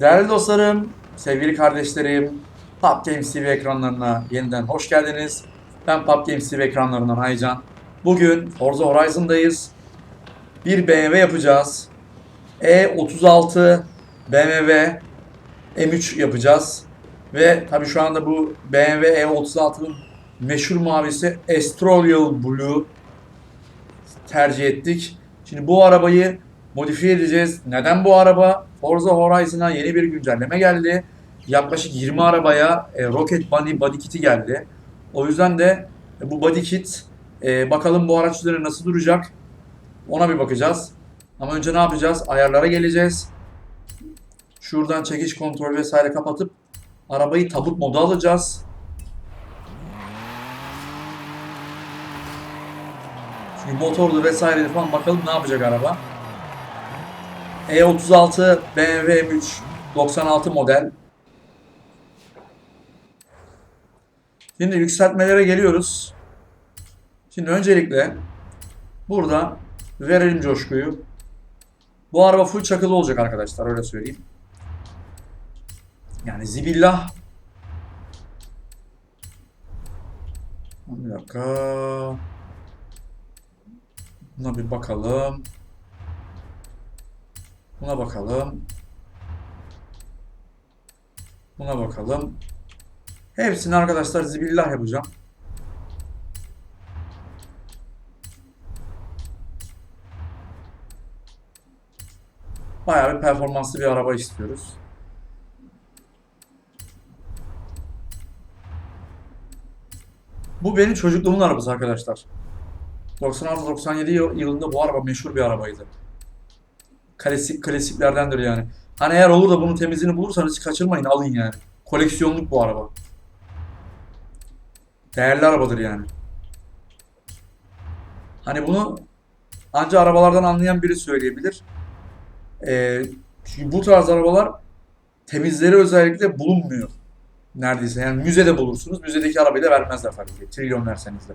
Değerli dostlarım, sevgili kardeşlerim, Pub Games TV ekranlarına yeniden hoş geldiniz. Ben Pub Games TV ekranlarından Aycan. Bugün Forza Horizon'dayız. Bir BMW yapacağız. E36 BMW M3 yapacağız. Ve tabii şu anda bu BMW E36'nın meşhur mavisi Astrolial Blue tercih ettik. Şimdi bu arabayı modifiye edeceğiz. Neden bu araba? Forza Horizon'a yeni bir güncelleme geldi. Yaklaşık 20 arabaya e, Rocket Bunny body kit'i geldi. O yüzden de e, bu body kit e, bakalım bu araç üzerine nasıl duracak. Ona bir bakacağız. Ama önce ne yapacağız? Ayarlara geleceğiz. Şuradan çekiş kontrol vesaire kapatıp arabayı tabut moda alacağız. Çünkü motorlu vesaire falan bakalım ne yapacak araba. E36 BMW M3 96 model. Şimdi yükseltmelere geliyoruz. Şimdi öncelikle burada verelim coşkuyu. Bu araba full çakılı olacak arkadaşlar öyle söyleyeyim. Yani zibillah. Bir dakika. Buna bir bakalım. Buna bakalım. Buna bakalım. Hepsini arkadaşlar zibillah yapacağım. Bayağı bir performanslı bir araba istiyoruz. Bu benim çocukluğumun arabası arkadaşlar. 96-97 yıl- yılında bu araba meşhur bir arabaydı. Klasik klasiklerdendir yani. Hani eğer olur da bunun temizliğini bulursanız kaçırmayın alın yani. Koleksiyonluk bu araba. Değerli arabadır yani. Hani bunu anca arabalardan anlayan biri söyleyebilir. Ee, çünkü bu tarz arabalar temizleri özellikle bulunmuyor. Neredeyse yani müzede bulursunuz. Müzedeki arabayı da vermezler tabii ki. Trilyon verseniz de.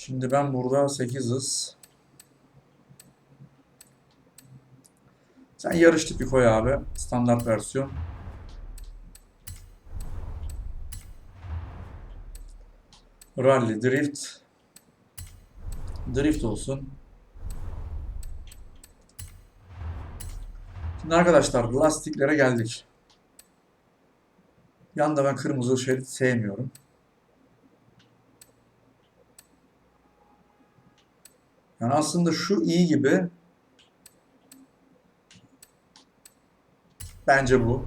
Şimdi ben burada 8 hız. Sen yarış tipi koy abi. Standart versiyon. Rally, drift. Drift olsun. Şimdi arkadaşlar lastiklere geldik. Yanda ben kırmızı şerit sevmiyorum. Yani aslında şu iyi gibi. Bence bu.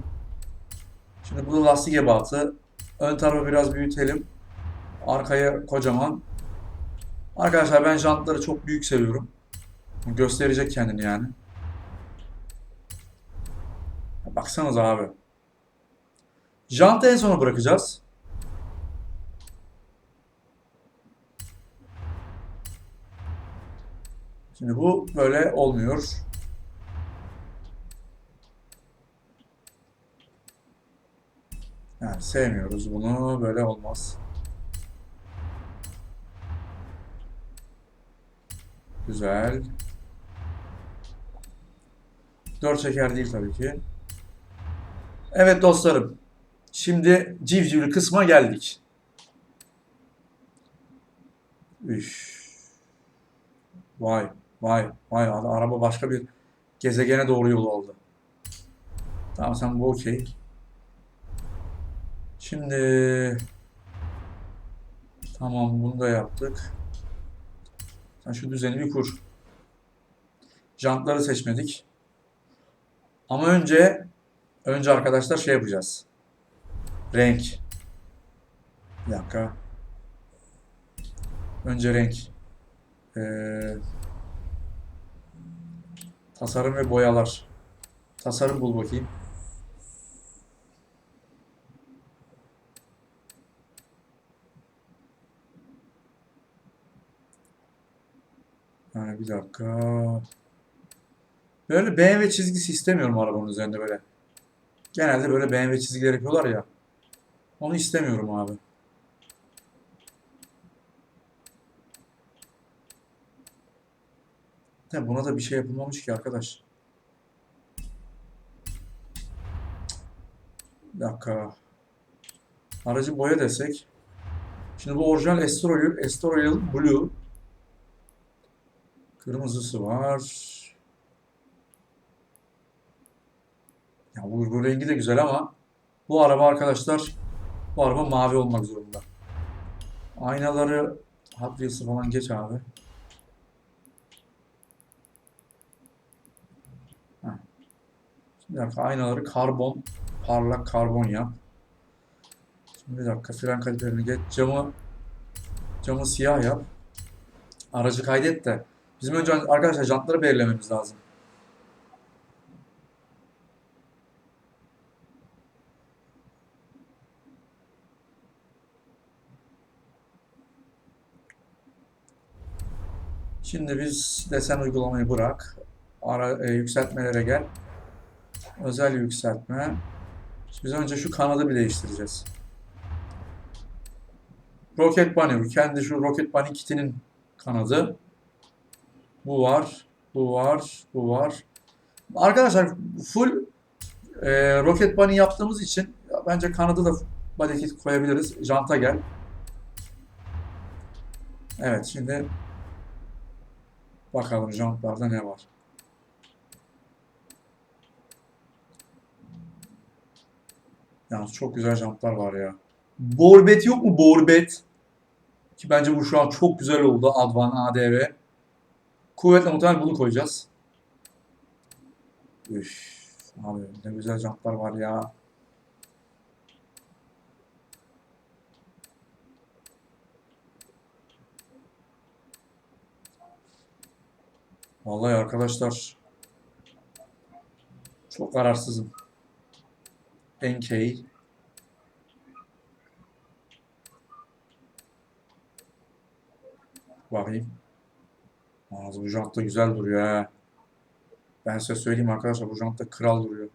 Şimdi bu da lastik ebatı. Ön tarafı biraz büyütelim. Arkaya kocaman. Arkadaşlar ben jantları çok büyük seviyorum. Gösterecek kendini yani. Baksanıza abi. Jantı en sona bırakacağız. Şimdi bu böyle olmuyor. Yani sevmiyoruz bunu. Böyle olmaz. Güzel. Dört çeker değil tabii ki. Evet dostlarım. Şimdi civcivli kısma geldik. Üf. Vay, vay, vay. Araba başka bir gezegene doğru yol aldı. Tamam sen bu okey. Şimdi tamam bunu da yaptık. Sen şu düzeni bir kur. Jantları seçmedik. Ama önce önce arkadaşlar şey yapacağız. Renk. Bir dakika. Önce renk. Ee, tasarım ve boyalar. Tasarım bul bakayım. Yani bir dakika. Böyle BMW çizgisi istemiyorum arabanın üzerinde böyle. Genelde böyle BMW çizgileri yapıyorlar ya. Onu istemiyorum abi. De buna da bir şey yapılmamış ki arkadaş. Bir dakika. Aracı boya desek. Şimdi bu orijinal Estoril, Estoril Blue. Kırmızısı var. Ya bu, bu rengi de güzel ama bu araba arkadaşlar bu araba mavi olmak zorunda. Aynaları Hot falan geç abi. Şimdi dakika aynaları karbon parlak karbon yap. Şimdi bir dakika fren kaliterini geç. Camı camı siyah yap. Aracı kaydet de. Bizim önce arkadaşlar jantları belirlememiz lazım. Şimdi biz desen uygulamayı bırak. Ara, e, yükseltmelere gel. Özel yükseltme. Biz önce şu kanadı bir değiştireceğiz. Rocket Bunny. Kendi şu Rocket Bunny kitinin kanadı. Bu var. Bu var. Bu var. Arkadaşlar full e, Rocket Bunny yaptığımız için bence kanadı da body kit koyabiliriz. Janta gel. Evet şimdi bakalım jantlarda ne var. Yalnız çok güzel jantlar var ya. Borbet yok mu? Borbet. Ki bence bu şu an çok güzel oldu. Advan ADV. Kuvvetle muhtemelen bunu koyacağız. Üf, abi ne güzel jantlar var ya. Vallahi arkadaşlar çok kararsızım. NK Bakayım. Ağzı bu jant güzel duruyor ha. Ben size söyleyeyim arkadaşlar bu jant kral duruyor.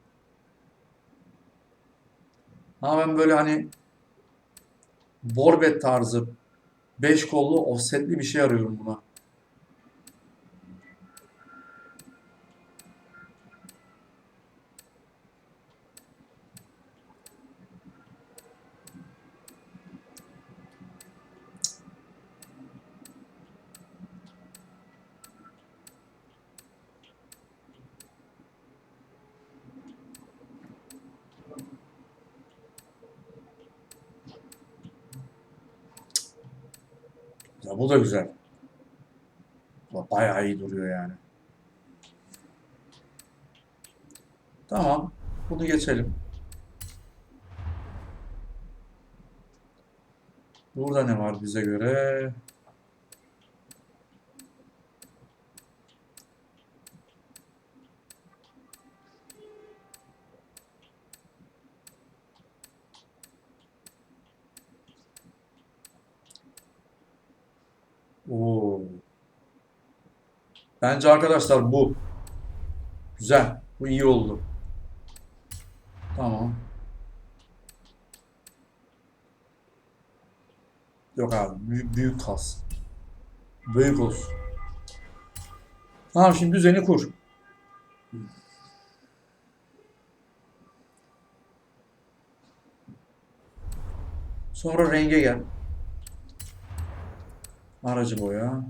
Ama ben böyle hani Borbet tarzı 5 kollu offsetli bir şey arıyorum buna. Ya bu da güzel. Bayağı iyi duruyor yani. Tamam. Bunu geçelim. Burada ne var bize göre? Oo. Bence arkadaşlar bu. Güzel. Bu iyi oldu. Tamam. Yok abi. Büyük, büyük kas. Büyük olsun. Tamam şimdi düzeni kur. Sonra renge gel. Aracı boya.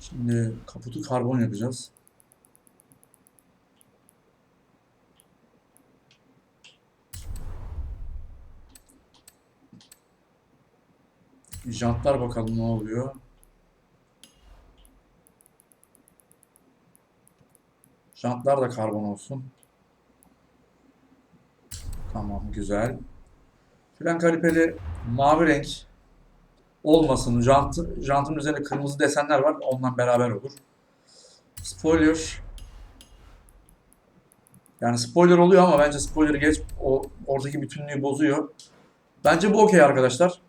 Şimdi kaputu karbon yapacağız. Jantlar bakalım ne oluyor. Jantlar da karbon olsun. Tamam güzel. Fren kaliperi mavi renk olmasın. Jant, jantın üzerinde kırmızı desenler var. Ondan beraber olur. Spoiler. Yani spoiler oluyor ama bence spoiler'ı geç. O oradaki bütünlüğü bozuyor. Bence bu okey arkadaşlar.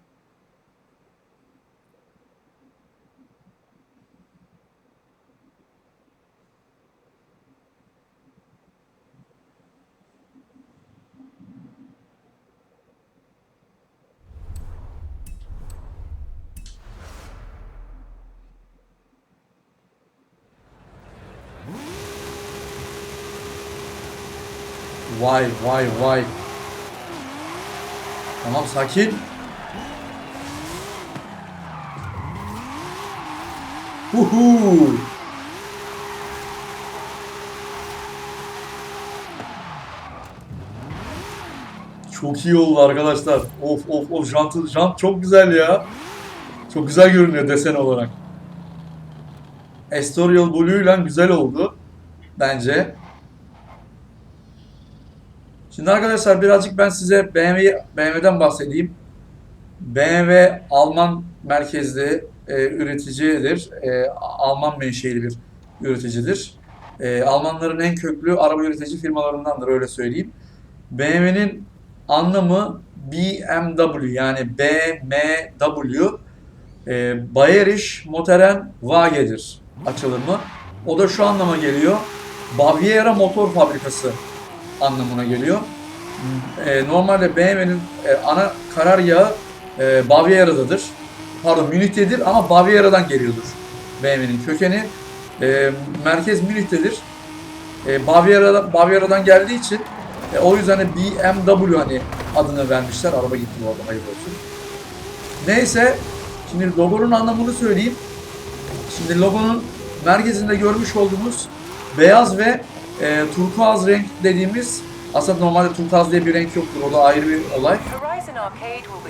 Vay vay vay. Tamam sakin. Huhu. Çok iyi oldu arkadaşlar. Of of of jant, jant çok güzel ya. Çok güzel görünüyor desen olarak. Estorial Blue ile güzel oldu. Bence. Şimdi arkadaşlar birazcık ben size BMW, BMW'den bahsedeyim. BMW Alman merkezli e, üreticidir. E, Alman menşeli bir üreticidir. E, Almanların en köklü araba üretici firmalarındandır öyle söyleyeyim. BMW'nin anlamı BMW yani BMW e, Bayerisch Motoren Wage'dir açılımı. O da şu anlama geliyor. Baviera Motor Fabrikası anlamına geliyor. E, normalde BMW'nin e, ana karargağı e, Baviera'dadır. Pardon Münih'tedir ama Baviera'dan geliyordur BMW'nin kökeni. E, merkez Münih'tedir. E, Baviera'dan, Baviera'dan geldiği için e, o yüzden de BMW hani adını vermişler. Araba gitti bu arada hayırlı olsun. Neyse şimdi logonun anlamını söyleyeyim. Şimdi logonun merkezinde görmüş olduğumuz beyaz ve e, turkuaz renk dediğimiz aslında normalde turkuaz diye bir renk yoktur. O da ayrı bir olay.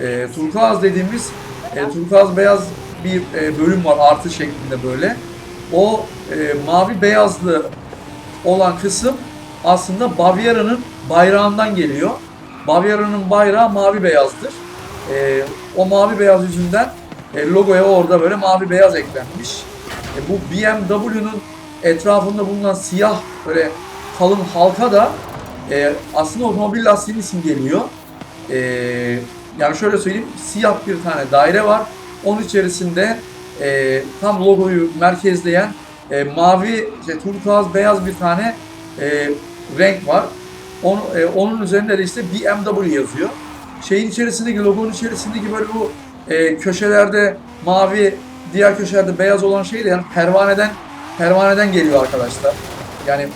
E, turkuaz dediğimiz e, turkuaz beyaz bir e, bölüm var artı şeklinde böyle. O e, mavi beyazlı olan kısım aslında Baviera'nın bayrağından geliyor. Baviera'nın bayrağı mavi beyazdır. E, o mavi beyaz yüzünden e, logoya orada böyle mavi beyaz eklenmiş. E, bu BMW'nun etrafında bulunan siyah böyle kalın halka da e, aslında otomobil lastiğinin isim geliyor. E, yani şöyle söyleyeyim siyah bir tane daire var. Onun içerisinde e, tam logoyu merkezleyen e, mavi, işte, turkuaz, beyaz bir tane e, renk var. Onu, e, onun üzerinde de işte BMW yazıyor. Şeyin içerisindeki, logonun içerisindeki böyle bu e, köşelerde mavi, diğer köşelerde beyaz olan şey de yani pervaneden pervaneden geliyor arkadaşlar. Yani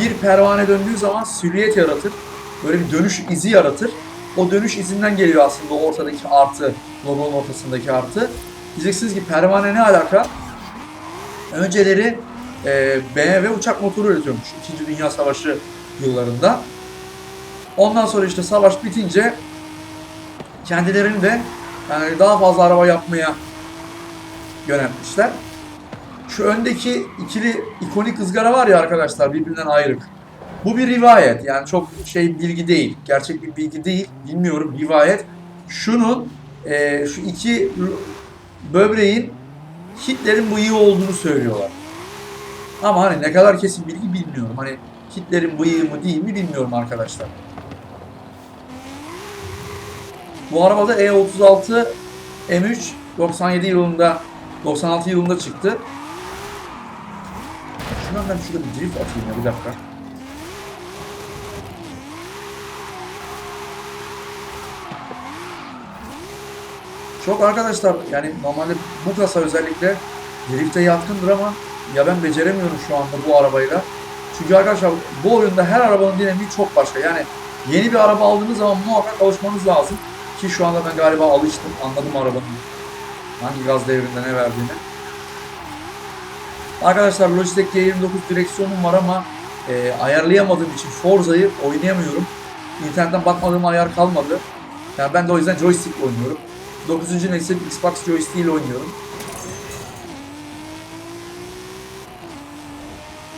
bir pervane döndüğü zaman silüet yaratır. Böyle bir dönüş izi yaratır. O dönüş izinden geliyor aslında ortadaki artı, logonun ortasındaki artı. Diyeceksiniz ki pervane ne alaka? Önceleri e, BMW uçak motoru üretiyormuş. İkinci Dünya Savaşı yıllarında. Ondan sonra işte savaş bitince kendilerini de yani daha fazla araba yapmaya yöneltmişler. Şu öndeki ikili ikonik ızgara var ya arkadaşlar birbirinden ayrık. Bu bir rivayet yani çok şey bilgi değil. Gerçek bir bilgi değil. Bilmiyorum rivayet. Şunun e, şu iki böbreğin Hitler'in bıyığı olduğunu söylüyorlar. Ama hani ne kadar kesin bilgi bilmiyorum. Hani Hitler'in bıyığı mı değil mi bilmiyorum arkadaşlar. Bu arabada E36 M3 97 yılında 96 yılında çıktı. Şundan ben şurada bir drift atayım ya bir dakika. Çok arkadaşlar yani normalde bu kasa özellikle drifte yatkındır ama ya ben beceremiyorum şu anda bu arabayla. Çünkü arkadaşlar bu oyunda her arabanın dinamiği çok başka. Yani yeni bir araba aldığınız zaman muhakkak alışmanız lazım. Ki şu anda ben galiba alıştım. Anladım arabanın hangi gaz devrinde ne verdiğini. Arkadaşlar Logitech G29 direksiyonum var ama e, ayarlayamadığım için Forza'yı oynayamıyorum. İnternetten bakmadığım ayar kalmadı. Yani ben de o yüzden joystick oynuyorum. 9. nesil Xbox joystick ile oynuyorum.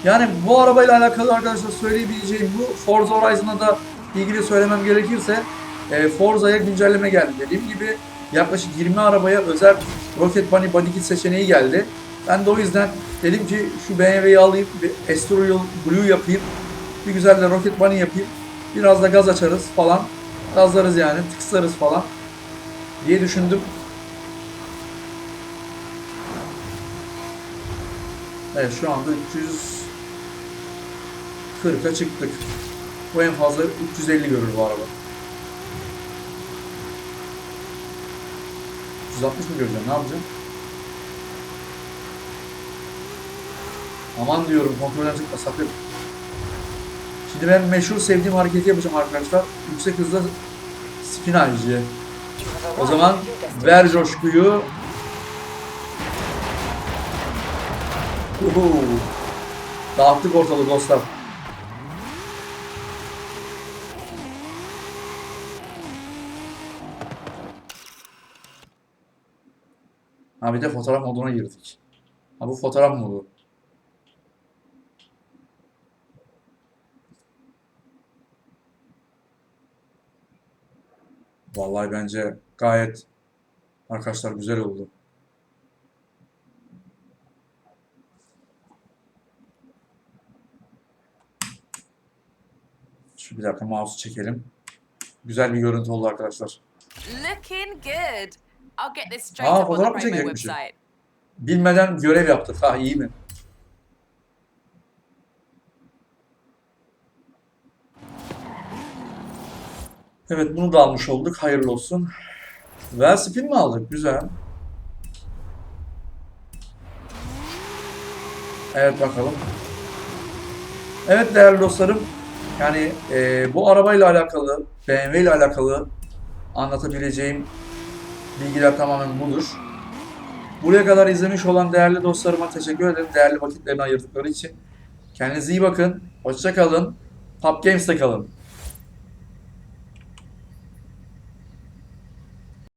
Yani bu arabayla alakalı arkadaşlar söyleyebileceğim bu. Forza Horizon'a da ilgili söylemem gerekirse e, Forza'ya güncelleme geldi. Dediğim gibi yaklaşık 20 arabaya özel Rocket Bunny Body Kit seçeneği geldi. Ben de o yüzden dedim ki şu BMW'yi alayım, bir Estorial Blue yapayım, bir güzel de Rocket Bunny yapayım, biraz da gaz açarız falan, gazlarız yani, tıkslarız falan diye düşündüm. Evet şu anda 340'a çıktık. Bu en fazla 350 görür bu araba. 360 mı göreceğim? Ne yapacağım? Aman diyorum kontrolden çıkma sakın. Şimdi ben meşhur sevdiğim hareketi yapacağım arkadaşlar. Yüksek hızda spinalci. O zaman ver coşkuyu. Uhu. Dağıttık ortalığı dostlar. Ha bir de fotoğraf moduna girdik. Ha bu fotoğraf modu. Vallahi bence gayet arkadaşlar güzel oldu. Şu bir dakika mouse'u çekelim. Güzel bir görüntü oldu arkadaşlar. Looking good. I'll get this straight Aa, up on the fotoğraf mı çekecekmişim? website. Bilmeden görev yaptık. Ha iyi mi? Evet bunu da almış olduk. Hayırlı olsun. Well mi aldık? Güzel. Evet bakalım. Evet değerli dostlarım. Yani e, bu arabayla alakalı, BMW ile alakalı anlatabileceğim bilgiler tamamen budur. Buraya kadar izlemiş olan değerli dostlarıma teşekkür ederim. Değerli vakitlerini ayırdıkları için. Kendinize iyi bakın. Hoşça kalın. Pub Games'te kalın.